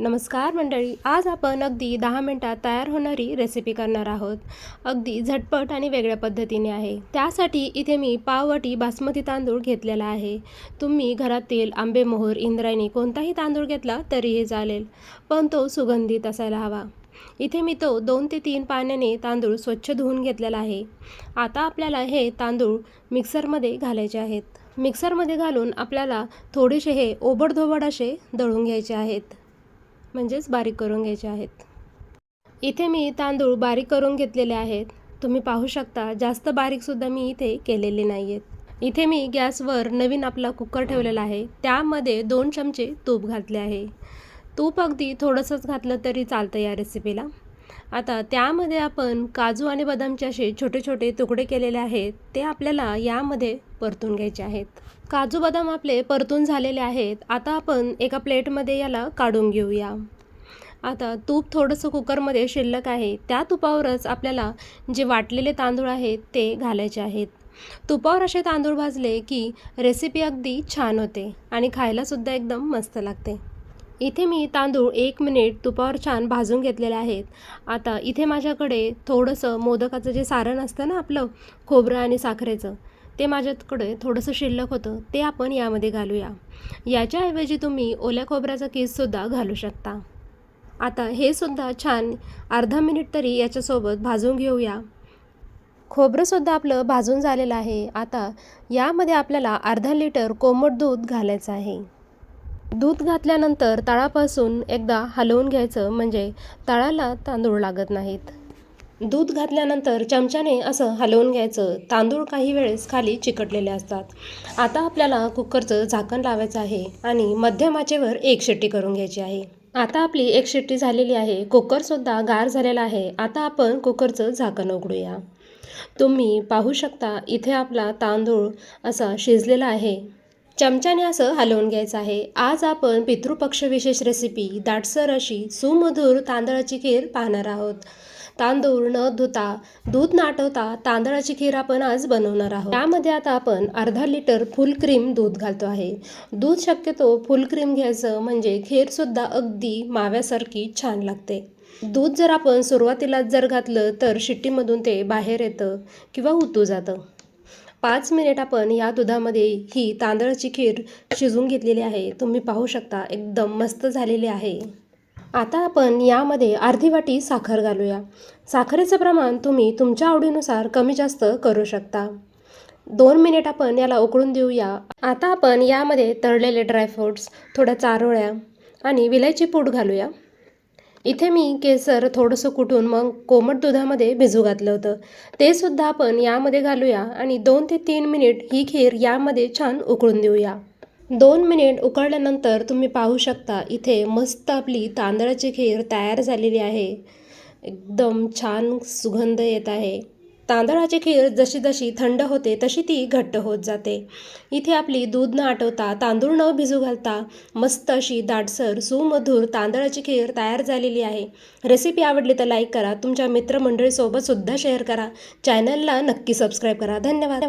नमस्कार मंडळी आज आपण अगदी दहा मिनटात तयार होणारी रेसिपी करणार आहोत. अगदी झटपट आणि वेगळ्या पद्धतीने आहे. त्यासाठी इथे मी पाववाटी बासमती तांदूळ घेतलेला आहे. तुम्ही घरातील आंबेमोहर इंद्रायणी कोणताही तांदूळ घेतला तरीही चालेल पण तो सुगंधित असायला हवा. इथे मी तो दोन ते तीन पाण्याने तांदूळ स्वच्छ धुवून घेतलेला आहे. आता आपल्याला हे तांदूळ मिक्सरमध्ये घालायचे आहेत. मिक्सरमध्ये घालून आपल्याला थोडेसे हे ओबडधोबड असे दळून घ्यायचे आहेत. म्हणजेच बारीक करून घ्यायचे आहेत. इथे मी तांदूळ बारीक करून घेतलेले आहेत. तुम्ही पाहू शकता जास्त बारीकसुद्धा मी इथे केलेले नाही आहेत इथे मी गॅसवर नवीन आपला कुकर ठेवलेला आहे. त्यामध्ये दोन चमचे तूप घातले आहे. तूप अगदी थोडंसंच घातलं तरी चालतं या रेसिपीला आता त्यामध्ये आपण काजू आणि बदामचे असे छोटे छोटे तुकडे केलेले आहेत ते आपल्याला यामध्ये परतून घ्यायचे आहेत. काजू बदाम आपले परतून झालेले आहेत आता आपण एका प्लेटमध्ये याला काढून घेऊया. आता तूप थोडंसं कुकरमध्ये शिल्लक आहे त्या तुपावरच आपल्याला जे वाटलेले तांदूळ आहेत ते घालायचे आहेत. तुपावर असे तांदूळ भाजले की रेसिपी अगदी छान होते आणि खायलासुद्धा एकदम मस्त लागते. इथे मी तांदूळ एक मिनिट तुपावर छान भाजून घेतलेले आहेत. आता इथे माझ्याकडे थोडंसं मोदकाचं जे सारण असतं ना आपलं खोबरं आणि साखरेचं ते माझ्याकडे थोडंसं शिल्लक होतं ते आपण यामध्ये घालूया. याच्याऐवजी तुम्ही ओल्या खोबऱ्याचा केससुद्धा घालू शकता. आता हे सुद्धा छान अर्धा मिनिट तरी याच्यासोबत भाजून घेऊया. खोबरंसुद्धा आपलं भाजून झालेलं आहे. आता यामध्ये आपल्याला अर्धा लिटर कोमट दूध घालायचं आहे. दूध घातल्यानंतर तळापासून एकदा हलवून घ्यायचं म्हणजे तळाला तांदूळ लागत नाहीत. दूध घातल्यानंतर चमच्याने असं हलवून घ्यायचं. तांदूळ काही वेळेस खाली चिकटलेले असतात. आता आपल्याला कुकरचं झाकण लावायचं आहे आणि मध्यम आचेवर एक शिट्टी करून घ्यायची आहे. आता आपली एक शिट्टी झालेली आहे. कुकरसुद्धा गार झालेला आहे. आता आपण कुकरचं झाकण उघडूया. तुम्ही पाहू शकता इथे आपला तांदूळ असा शिजलेला आहे. चमच्याने असं हलवून घ्यायचं आहे. आज आपण पितृपक्ष विशेष रेसिपी दाटसर अशी सुमधुर तांदळाची खीर पाहणार आहोत. तांदूळ न धुता दूध नाटवता तांदळाची खीर आपण आज बनवणार आहोत. त्यामध्ये आता आपण अर्धा लिटर फुल क्रीम दूध घालतो आहे. दूध शक्यतो फुल क्रीम घ्यायचं म्हणजे खीरसुद्धा अगदी माव्यासारखी छान लागते. दूध जर आपण सुरुवातीलाच जर घातलं तर शिट्टीमधून ते बाहेर येतं किंवा उतू जातं. पाच मिनिट आपण या दुधामध्ये ही तांदळाची खीर शिजवून घेतलेली आहे. तुम्ही पाहू शकता एकदम मस्त झालेली आहे. आता आपण यामध्ये अर्धी वाटी साखर घालूया. साखरेचं प्रमाण तुम्ही तुमच्या आवडीनुसार कमी जास्त करू शकता. दोन मिनिट आपण याला उकळून देऊया. आता आपण यामध्ये तळलेले ड्रायफ्रूट्स थोड्या चारोळ्या आणि विलायची पूड घालूया. इथे मी केसर थोडंसं कुटून मग कोमट दुधामध्ये भिजू घातलं होतं. ते सुद्धा आपण यामध्ये घालूया आणि दोन ते तीन मिनिट ही खीर यामध्ये छान उकळून देऊया. दोन मिनिट उकळल्यानंतर तुम्ही पाहू शकता इथे मस्त आपली तांदळाची खीर तयार झालेली आहे. एकदम छान सुगंध येत आहे. तांदळाची खीर जशी जशी थंड होते तशी ती घट्ट होत जाते. इथे आपली दूध न आटवता तांदूळ न भिजू घालता मस्त अशी दाटसर सुमधूर तांदळाची खीर तयार झालेली आहे. रेसिपी आवडली तर लाईक करा तुमच्या मित्रमंडळीसोबतसुद्धा शेअर करा. चॅनलला नक्की सबस्क्राईब करा. धन्यवाद.